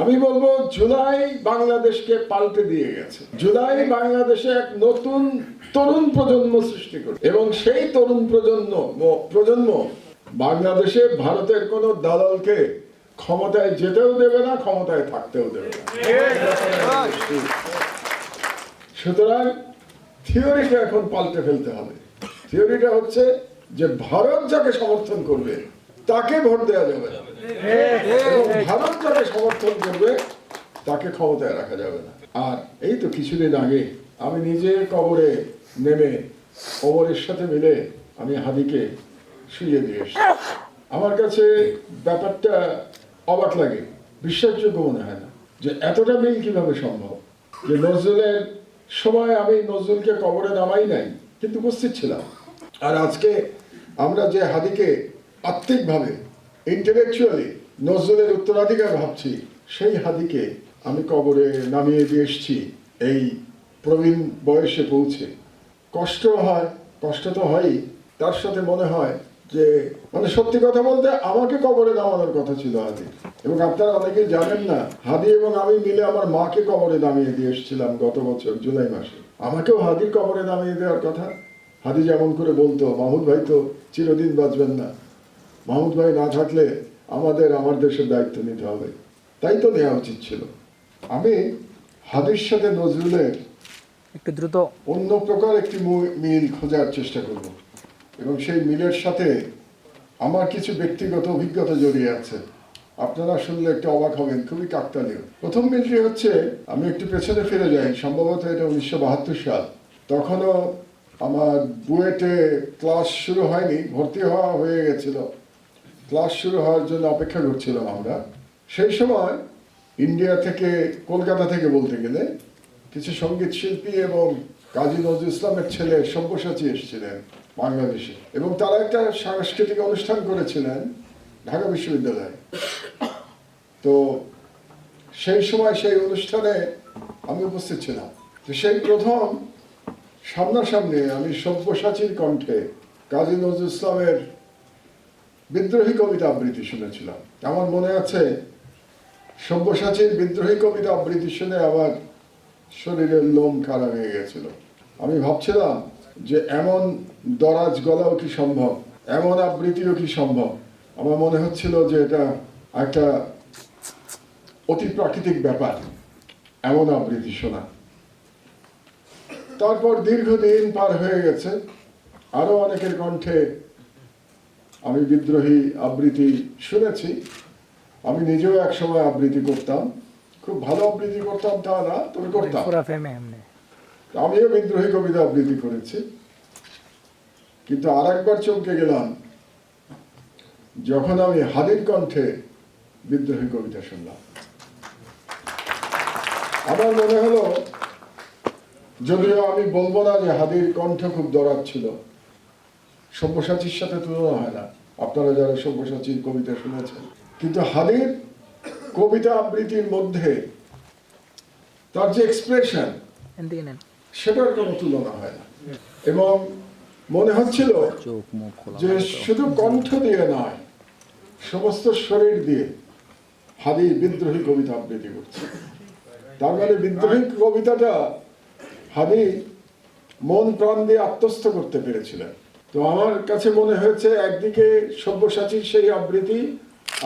আমি বলব, জুলাই বাংলাদেশকে পাল্টে দিয়ে গেছে। জুলাই বাংলাদেশে এক নতুন তরুণ প্রজন্ম সৃষ্টি করে এবং সেই তরুণ প্রজন্ম প্রজন্ম বাংলাদেশে ভারতের কোন দালালকে ক্ষমতায় যেতেও দেবে না, ক্ষমতায় থাকতেও দেবে না। সুতরাং থিওরিটা এখন পাল্টে ফেলতে হবে। থিওরিটা হচ্ছে যে ভারত যাকে সমর্থন করবে তাকে ভোট দেওয়া যাবে না। ভারত যাকে সমর্থন করবে তাকে ক্ষমতায় রাখা যাবে না। আর এই তো কিছুদিন আগে আমি নিজে কবরে নেমে কবরের সাথে মিলে আমি হাদিকে শুয়ে দিয়ে আমার কাছে ব্যাপারটা অবাক লাগে বিশ্বাসযোগ্য মনে হয় না যে এতটা মিল কীভাবে সম্ভব? যে নজরুলের সময় আমি নজরুলকে কবরে নামাই নাই কিন্তু উপস্থিত ছিলাম। আর আজকে আমরা যে হাদিকে আত্মিকভাবে ইন্টেলেকচুয়ালি নজরুলের উত্তরাধিকার ভাবছি। সেই হাদিকে আমি কবরে নামিয়ে দিয়ে এসছি। এই প্রবীণ বয়সে পৌঁছে। কষ্ট হয়, কষ্ট তো হয়ই। তার সাথে মনে হয় যে মানে সত্যি কথা বলতে আমাকে কবরে নামানোর কথা ছিল হাদি। এবং আপনারা অনেকে জানেন না, হাদি এবং আমি মিলে আমার মাকে কবরে নামিয়ে দিয়ে এসেছিলাম গত বছর জুলাই মাসে। আমাকেও হাদির কবরে নামিয়ে দেওয়ার কথা? হাদি যেমন করে বলতো মাহমুদ ভাই তো চিরদিন বাঁচবেন না। মাহমুদ ভাই না থাকলে আমাদের আমার দেশের দায়িত্ব নিতে হবে। তাই তো নেওয়া উচিত ছিল। আমি হাদির সাথে নজরুলের একটু দ্রুত। অন্য প্রকার একটি মিল খোঁজার চেষ্টা করব। এবং সেই মিলের সাথে আমার কিছু ব্যক্তিগত অভিজ্ঞতা জড়িয়ে আছে। আপনারা শুনলে একটু অবাক হবেন খুবই কাকতালীয়। প্রথম মিলটি হচ্ছে আমি একটু পেছনে ফিরে যাই সম্ভবত এটা উনিশশো বাহাত্তর সাল। তখনও আমার বুয়েটে ক্লাস শুরু হয়নি ভর্তি হওয়া হয়ে গেছিল। ক্লাস শুরু হওয়ার জন্য অপেক্ষা করছিলাম আমরা। সেই সময় ইন্ডিয়া থেকে, কলকাতা থেকে বলতে গেলে কিছু সংগীত শিল্পী এবং কাজী নজরুল ইসলামের ছেলে সব্যসাচী এসেছিলেন বাংলাদেশে এবং তারা একটা সাংস্কৃতিক অনুষ্ঠান করেছিলেন ঢাকা বিশ্ববিদ্যালয়ে। তো সেই সময় সেই অনুষ্ঠানে আমি উপস্থিত ছিলাম। তো সেই প্রথম সামনাসামনি আমি সব্যসাচীর কণ্ঠে কাজী নজরুল ইসলামের বিদ্রোহী কবিতা আবৃত্তি শুনেছিলাম। আমার মনে আছে, সব্যসাচীর বিদ্রোহী কবিতা আবৃত্তি শুনে আমার শরীরের লোম খারাপ হয়ে গেছিল। আমি ভাবছিলাম যে এমন দরাজ গলাও কি সম্ভব? এমন আবৃত্তিও কি সম্ভব? আমার মনে হচ্ছিল যে এটা একটা অতি প্রাকৃতিক ব্যাপার, এমন আবৃত্তি শোনা। তারপর দীর্ঘদিন পার হয়ে গেছে। আরও অনেকের কণ্ঠে আমি বিদ্রোহী আবৃত্তি শুনেছি। আমি নিজেও এক সময় আবৃত্তি করতাম। খুব ভালো আবৃত্তি করতাম তা না তবে করতাম। আমিও বিদ্রোহী কবিতা আবৃত্তি করেছি। কিন্তু আর একবার চমকে গেলাম যখন আমি হাদির কণ্ঠে বিদ্রোহী কবিতা শুনলাম। আমার মনে হলো যদিও আমি বলব না যে হাদির কণ্ঠ খুব দরাজ ছিল সব্যসাচীর সাথে তুলনা হয় না। আপনারা যারা সব্যসাচীর কবিতা শুনেছেন। কিন্তু হাদির কবিতা আবৃত্তির মধ্যে তার যে এক্সপ্রেশন সেটার কোনো তুলনা হয় না। এবং মনে হচ্ছিল যে শুধু কণ্ঠ দিয়ে নয় সমস্ত শরীর দিয়ে হাদি বিদ্রোহী কবিতা আবৃত্তি করছে। তার মানে বিদ্রোহী কবিতাটা হাদি মন প্রাণ দিয়ে আত্মস্থ করতে পেরেছিলেন। তো আমার কাছে মনে হয়েছে একদিকে সব্যসাচীর সেই আবৃত্তি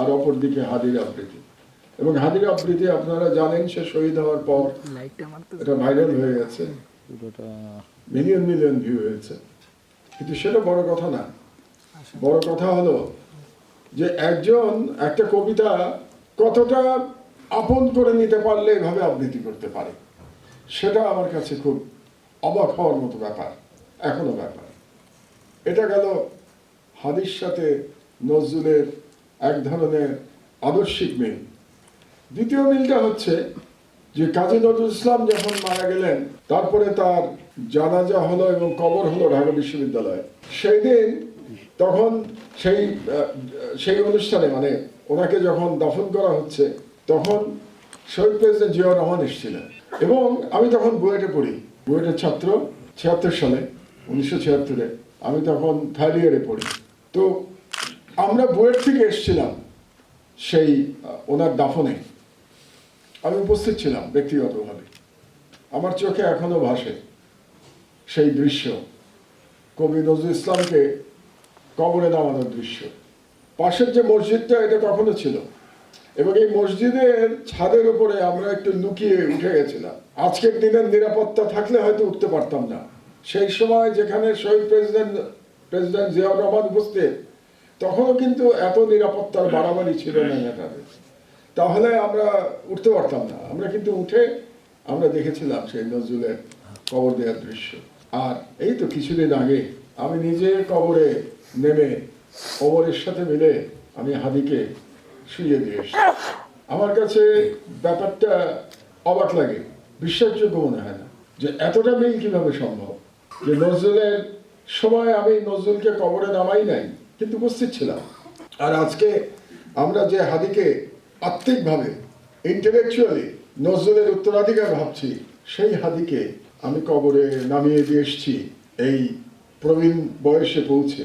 আর অপরদিকে হাদির আবৃত্তি। এবং হাদির আবৃত্তি আপনারা জানেন সে শহীদ হওয়ার পর এটা ভাইরাল হয়ে গেছে। মিলিয়ন মিলিয়ন ভিউ হয়েছে। কিন্তু সেটা বড় কথা না। বড় কথা হলো যে একজন একটা কবিতা কতটা আপন করে নিতে পারলে এভাবে আবৃত্তি করতে পারে সেটা আমার কাছে খুব অবাক হওয়ার মতো ব্যাপার এখনও ব্যাপার। এটা গেল হাদির সাথে নজরুলের এক ধরনের আদর্শিক মিল। দ্বিতীয় মিলটা হচ্ছে যে কাজী নজরুল ইসলাম যখন মারা গেলেন, তারপরে তার জানাজা হলো এবং কবর হলো ঢাকা বিশ্ববিদ্যালয়ে। সেই দিন তখন সেই সেই অনুষ্ঠানে মানে ওনাকে যখন দাফন করা হচ্ছে, তখন শহীদ প্রেসিডেন্ট জিয়া রহমান এসেছিলেন। এবং আমি তখন বুয়েটে পড়ি। বুয়েটের ছাত্র, ছিয়াত্তর সালে। উনিশশো ছিয়াত্তরে। আমি তখন থার্ড ইয়ারে পড়ি। তো আমরা বুয়েট থেকে এসেছিলাম সেই ওনার দাফনে। আমি উপস্থিত ছিলাম ব্যক্তিগতভাবে। আমার চোখে এখনও ভাসে সেই দৃশ্য। কবি নজরুল ইসলামকে কবরে নামানোর দৃশ্য। পাশের যে মসজিদটা, এটা তখনও ছিল। এবং এই মসজিদের ছাদের উপরে আমরা একটু লুকিয়ে উঠে গেছিলাম। আজকের দিনের নিরাপত্তা থাকলে হয়তো উঠতে পারতাম না। সেই সময় যেখানে শহীদ প্রেসিডেন্ট প্রেসিডেন্ট জিয়াউর রহমান উপস্থিত তখনও কিন্তু এত নিরাপত্তার বাড়াবাড়ি ছিল না নেতাদের। তাহলে আমরা উঠতে পারতাম না। আমরা কিন্তু উঠে আমরা দেখেছিলাম সেই নজরুলের কবর দেওয়ার দৃশ্য। আর এই তো কিছুদিন আগে আমি নিজে কবরে নেমে কবরের সাথে মিলে আমি হাদিকে শুয়ে দিয়ে এসেছি। আমার কাছে ব্যাপারটা অবাক লাগে বিশ্বাসযোগ্য মনে হয় না যে এতটা মিল কীভাবে সম্ভব? যে নজরুলের সময় আমি নজরুলকে কবরে নামাই নাই, কিন্তু উপস্থিত ছিলাম। আর আজকে আমরা যে হাদিকে আত্মিকভাবে ইন্টেলেকচুয়ালি নজরুলের উত্তরাধিকার ভাবছি, সেই হাদিকে আমি কবরে নামিয়ে দিয়ে এসেছি, এই প্রবীণ বয়সে পৌঁছে।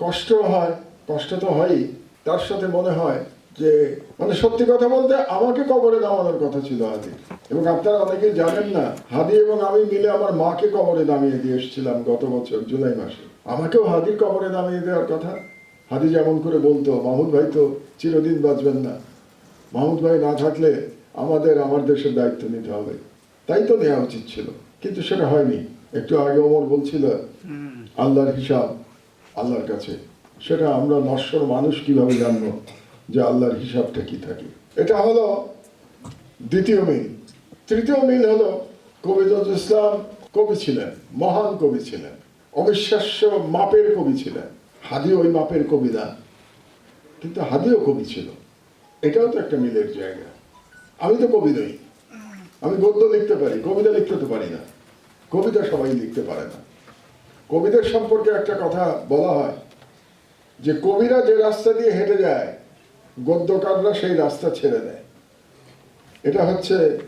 কষ্ট হয়, কষ্ট তো হয়ই, তার সাথে মনে হয় যে মানে সত্যি কথা বলতে আমাকে কবরে নামানোর কথা ছিল হাদি এবং আপনারা অনেকেই জানেন না হাদি এবং আমি মিলে আমার মাকে কবরে নামিয়ে দিয়ে এসেছিলাম গত বছর জুলাই মাসে। আমাকেও হাদির কবরে নামিয়ে দেওয়ার কথা? হাদি যেমন করে বলতো মাহমুদ ভাই তো চিরদিন বাঁচবেন না। মাহমুদ ভাই না থাকলে আমাদের আমার দেশের দায়িত্ব নিতে হবে। তাই তো নেওয়া উচিত ছিল। কিন্তু সেটা হয়নি। একটু আগে ওমর বলছিল আল্লাহর হিসাব আল্লাহর কাছে। সেটা আমরা নশ্বর মানুষ কীভাবে জানব? যে আল্লাহর হিসাবটা কি থাকে। এটা হলো দ্বিতীয় মিল। তৃতীয় মিল হলো কবি ইসলাম কবি ছিলেন, মহান কবি ছিলেন, অবিশ্বাস্য মাপের কবি ছিলেন হাদি ওই মাপের কবি না। কিন্তু হাদিও কবি ছিল। এটাও তো একটা মিলের জায়গা। আমি তো কবি নই। আমি গদ্য লিখতে পারি, কবিতা লিখতে তো পারি না। কবিতা সবাই লিখতে পারে না। কবিদের সম্পর্কে একটা কথা বলা হয় যে কবিরা যে রাস্তা দিয়ে হেঁটে যায় গদ্যকাররা সেই রাস্তা ছেড়ে দেয়। এটা হচ্ছে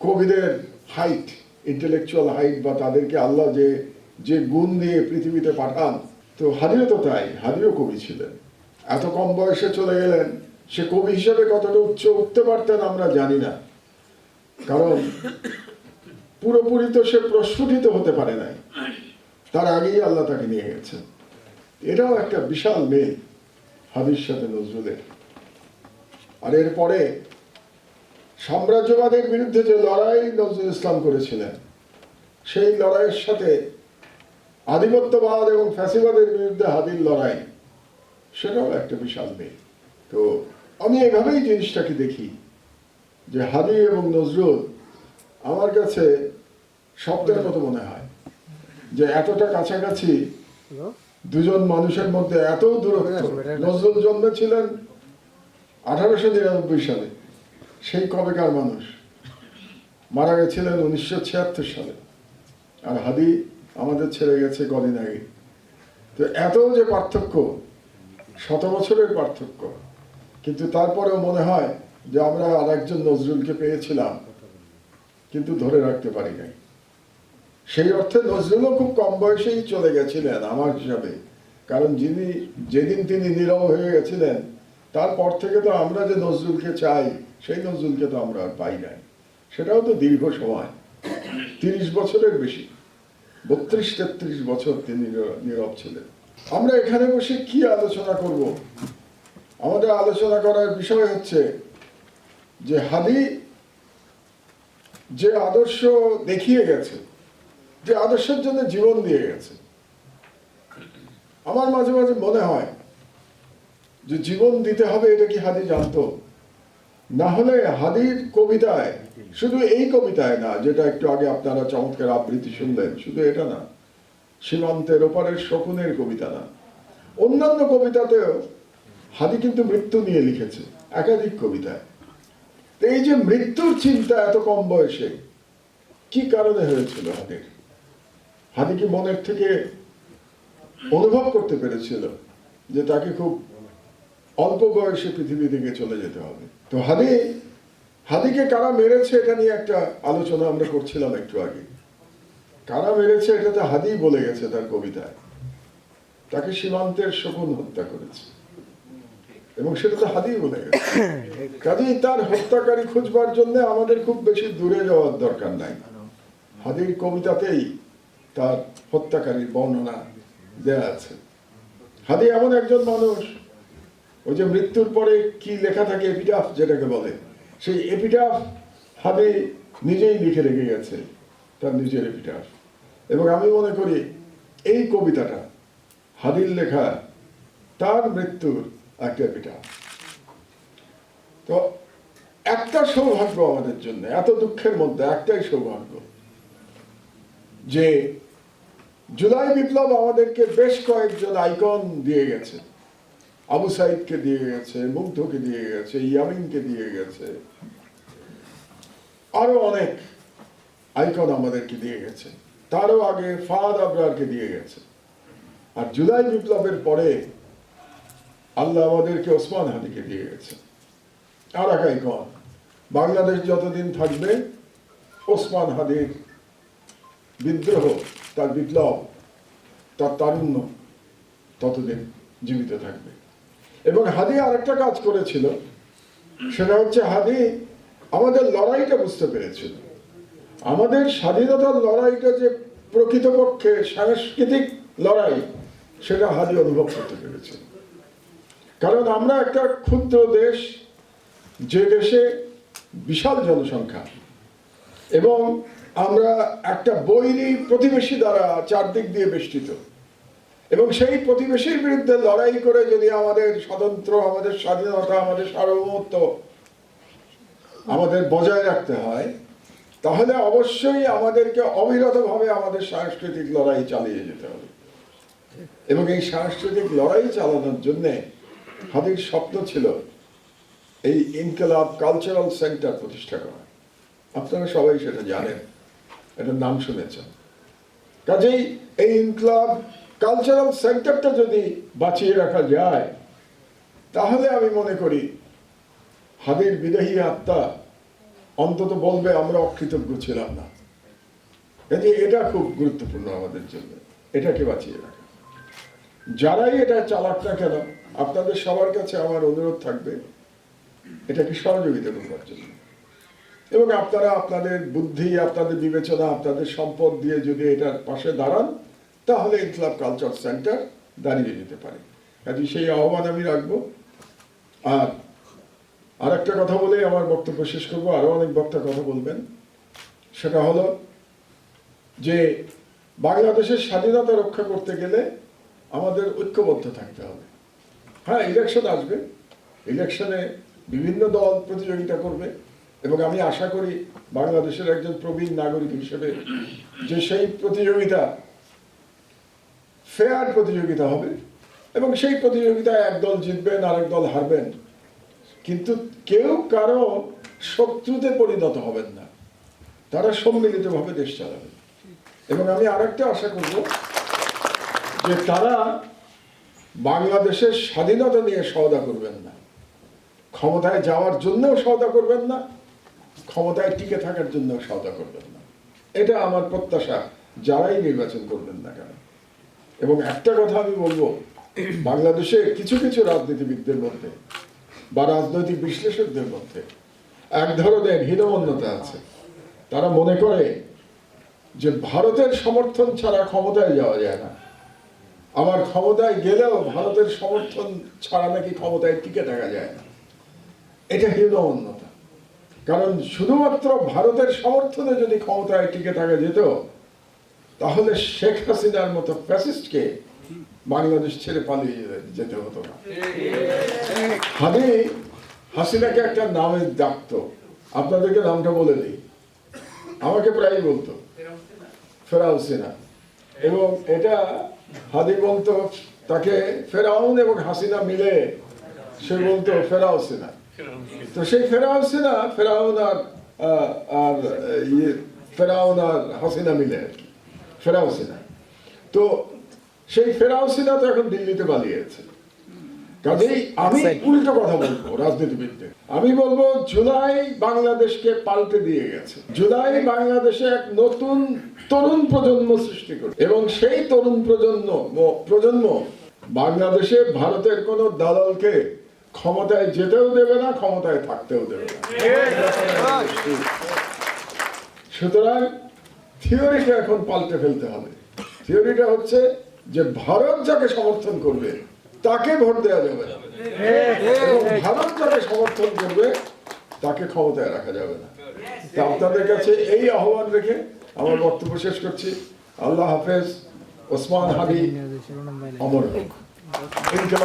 কবিদের হাইট ইন্টেলেকচুয়াল হাইট বা তাদেরকে আল্লাহ যে যে গুণ দিয়ে পৃথিবীতে পাঠান। তো হাদিও তো তাই হাদিও কবি ছিলেন। এত কম বয়সে চলে গেলেন, সে কবি হিসেবে কতটা উচ্চ উঠতে পারতেন আমরা জানি না। কারণ পুরোপুরি তো সে প্রস্ফুটিত হতে পারে নাই। তার আগেই আল্লাহ তাকে নিয়ে গেছেন। এটাও একটা বিশাল মেল হাদির সাথে নজরুলের। আর এরপরে সাম্রাজ্যবাদের বিরুদ্ধে যে লড়াই নজরুল ইসলাম করেছিলেন সেই লড়াইয়ের সাথে আধিপত্যবাদ এবং ফ্যাসিবাদের বিরুদ্ধে হাদির লড়াই সেটাও একটা বিশাল মেল তো আমি এভাবেই জিনিসটাকে দেখি যে হাদি এবং নজরুল আমার কাছে শব্দের মতো মনে হয়। যে এতটা কাছাকাছি দুজন মানুষের মধ্যে এত দূরত্ব। নজরুল জন্মেছিলেন আঠারোশো নিরানব্বই সালে, সেই কবেকার মানুষ মারা গেছিলেন উনিশশো ছিয়াত্তর সালে। আর হাদি আমাদের ছেড়ে গেছে কদিন আগে। তো এত যে পার্থক্য, শত বছরের পার্থক্য, কিন্তু তারপরেও মনে হয় যে আমরা আর একজন নজরুলকে পেয়েছিলাম, কিন্তু ধরে রাখতে পারি নাই। সেই অর্থে নজরুলও খুব কম বয়সেই চলে গেছিলেন আমার হিসাবে, কারণ যিনি, যেদিন তিনি নীরব হয়ে গেছিলেন তারপর থেকে তো আমরা যে নজরুলকে চাই, সেই নজরুলকে তো আমরা আর পাই নাই। সেটাও তো দীর্ঘ সময়, তিরিশ বছরের বেশি। বত্রিশ, তেত্রিশ বছর তিনি নীরব ছিলেন। আমরা এখানে বসে কি আলোচনা করব? আমাদের আলোচনা করার বিষয় হচ্ছে যে হাদি যে আদর্শ দেখিয়ে গেছে, যে আদর্শের জন্য জীবন দিয়ে গেছে। আমার মাঝে মাঝে মনে হয় যে জীবন দিতে হবে এটা কি হাদি জানতো? না হলে হাদির কবিতায়, শুধু এই কবিতায় না, যেটা একটু আগে আপনারা চমৎকার আবৃত্তি শুনলেন, শুধু এটা না, সীমান্তের ওপারের শকুনের কবিতা না। অন্যান্য কবিতাতেও হাদি কিন্তু মৃত্যু নিয়ে লিখেছে, একাধিক কবিতায়। তো এই যে মৃত্যুর চিন্তা এত কম বয়সে, কি কারণে হয়েছিল হাদির? হাদি কি মনের থেকে অনুভব করতে পেরেছিল যে তাকে খুব অল্প বয়সে পৃথিবী থেকে চলে যেতে হবে। তো হাদি, হাদিকে কারা মেরেছে এটা নিয়ে একটা আলোচনা আমরা করছিলাম একটু আগে। কারা মেরেছে এটা তো হাদি বলে গেছে তার কবিতায়। তাকে সীমান্তের শকুন হত্যা করেছে। এবং সেটা তো হাদি বলে গেছে। কাজেই তার হত্যাকারী খুঁজবার জন্য আমাদের খুব বেশি দূরে যাওয়ার দরকার নাই। হাদির কবিতাতেই তার হত্যাকারীর বর্ণনা দেয়া আছে। হাদি এমন একজন মানুষ ওই যে মৃত্যুর পরে কি লেখা থাকে এপিটাফ যেটাকে বলে, সেই এপিটাফ হাদি নিজেই লিখে রেখে গেছে তার নিজের এপিটাফ এবং আমি মনে করি এই কবিতাটা হাদির লেখা তার মৃত্যুর একটা এপিটাফ তো একটা সৌভাগ্য আমাদের জন্য, এত দুঃখের মধ্যে একটাই সৌভাগ্য যে জুলাই বিপ্লব আমাদেরকে বেশ কয়েকজন আইকন দিয়ে গেছে। আবু সাইদকে দিয়ে গেছে, মুগ্ধকে দিয়ে গেছে, ইয়ামিনকে দিয়ে গেছে। আরও অনেক আইকন আমাদেরকে দিয়ে গেছে। তারও আগে ফাদ আবরারকে দিয়ে গেছে। আর জুলাই বিপ্লবের পরে আল্লাহ আমাদেরকে ওসমান হাদিকে দিয়ে গেছে। আর এক আইকন বাংলাদেশ যতদিন থাকবে, ওসমান হাদির বিদ্রোহ, তার বিপ্লব, তার তারুণ্য ততদিন জীবিত থাকবে। এবং হাদি আরেকটা কাজ করেছিল, সেটা হচ্ছে হাদি আমাদের লড়াইটা বুঝতে পেরেছিল। আমাদের স্বাধীনতার লড়াইটা যে প্রকৃতপক্ষে সাংস্কৃতিক লড়াই, সেটা হাদি অনুভব করতে পেরেছিল। কারণ আমরা একটা ক্ষুদ্র দেশ, যে দেশে বিশাল জনসংখ্যা, এবং আমরা একটা বৈরী প্রতিবেশী দ্বারা চারদিক দিয়ে বেষ্টিত। এবং সেই প্রতিবেশীর বিরুদ্ধে লড়াই করে যদি আমাদের স্বতন্ত্র, আমাদের স্বাধীনতা, আমাদের সার্বভৌমত্ব আমাদের বজায় রাখতে হয়, তাহলে অবশ্যই আমাদেরকে অবিরতভাবে আমাদের সাংস্কৃতিক লড়াই চালিয়ে যেতে হবে। এবং এই সাংস্কৃতিক লড়াই চালানোর জন্যে হাদির স্বপ্ন ছিল এই ইনকলাব কালচারাল সেন্টার প্রতিষ্ঠা করা। আপনারা সবাই সেটা জানেন, এটার নাম শুনেছেন। কাজেই এই ইনকলাব কালচারাল সেন্টারটা যদি বাঁচিয়ে রাখা যায়, তাহলে আমি মনে করি হাদির বিদেহী আত্মা অন্তত বলবে, আমরা অকৃতজ্ঞ ছিলাম না। কাজে এটা খুব গুরুত্বপূর্ণ আমাদের জন্য, এটাকে বাঁচিয়ে রাখা। যারাই এটা চালাক না কেন, আপনাদের সবার কাছে আমার অনুরোধ থাকবে, এটাকে সহযোগিতা করবার জন্য। এবং আপনারা আপনাদের বুদ্ধি, আপনাদের বিবেচনা, আপনাদের সম্পদ দিয়ে যদি এটার পাশে দাঁড়ান তাহলে ইনকলাব কালচার সেন্টার দাঁড়িয়ে যেতে পারে। কাজে সেই আহ্বান আমি রাখব। আর আর একটা কথা বলে আমার বক্তব্য শেষ করব। আরও অনেক বক্তা কথা বলবেন। সেটা হলো যে, বাংলাদেশের স্বাধীনতা রক্ষা করতে গেলে আমাদের ঐক্যবদ্ধ থাকতে হবে। হ্যাঁ ইলেকশন আসবে। ইলেকশনে বিভিন্ন দল প্রতিযোগিতা করবে। এবং আমি আশা করি বাংলাদেশের একজন প্রবীণ নাগরিক হিসেবে যে সেই প্রতিযোগিতা ফেয়ার প্রতিযোগিতা হবে এবং সেই প্রতিযোগিতায় এক দল জিতবেন, আরেক দল হারবেন। কিন্তু কেউ কারও শত্রুতে পরিণত হবেন না। তারা সম্মিলিতভাবে দেশ চালাবেন। এবং আমি আরেকটা আশা করব যে তারা বাংলাদেশের স্বাধীনতা নিয়ে সওদা করবেন না। ক্ষমতায় যাওয়ার জন্যও সওদা করবেন না, ক্ষমতায় টিকে থাকার জন্য সওদা করবেন না। এটা আমার প্রত্যাশা, যারাই নির্বাচন করবেন না কেন। এবং একটা কথা আমি বলব, বাংলাদেশে কিছু কিছু রাজনীতিবিদদের মধ্যে বা রাজনৈতিক বিশ্লেষকদের মধ্যে এক ধরনের হীনমন্যতা আছে। তারা মনে করে যে ভারতের সমর্থন ছাড়া ক্ষমতায় যাওয়া যায় না। আবার ক্ষমতায় গেলেও ভারতের সমর্থন ছাড়া নাকি ক্ষমতায় টিকে থাকা যায় না। এটা হীনমন্যতা। কারণ শুধুমাত্র ভারতের সমর্থনে যদি ক্ষমতায় টিকে থাকা যেত তাহলে শেখ হাসিনার মতো ফ্যাসিস্টকে বাংলাদেশ ছেড়ে পালিয়ে যেতে- হতো না। হাদি হাসিনাকে একটা নামে ডাকতো। আপনাদেরকে নামটা বলে দিই। আমাকে প্রায়ই বলতো ফেরাও সিনা। এবং এটা হাদি বলতো, তাকে ফেরাউন এবং হাসিনা মিলে সে বলতো ফেরাও সিনা। তো সেই ফেরাও সিনা, ফেরাউন আর আর ইয়ে ফেরাউন আর হাসিনা মিলে আর কি। ফেরাও সিনা তো সেই ফেরাও সিনা তো এখন দিল্লিতে পালিয়েছে। কাজেই আমি উল্টো কথা বলব রাজনীতিবিদদের। আমি বলব জুলাই বাংলাদেশকে পাল্টে দিয়ে গেছে। জুলাই বাংলাদেশে এক নতুন তরুণ প্রজন্ম সৃষ্টি করে এবং সেই তরুণ প্রজন্ম প্রজন্ম বাংলাদেশে ভারতের কোন দালালকে ক্ষমতায় যেতেও দেবে না ক্ষমতায় থাকতেও দেবে না। সুতরাং থিওরিকে এখন পাল্টে ফেলতে হবে। থিওরিটা হচ্ছে যে ভারত যাকে সমর্থন করবে, তাকে ভোট দেওয়া যাবে ভারত যাকে সমর্থন করবে, তাকে ক্ষমতায় রাখা যাবে না। আপনাদের কাছে এই আহ্বান রেখে আমার বক্তব্য শেষ করছি। আল্লাহ হাফেজ, ওসমান হাবি, অমর হোক। একটা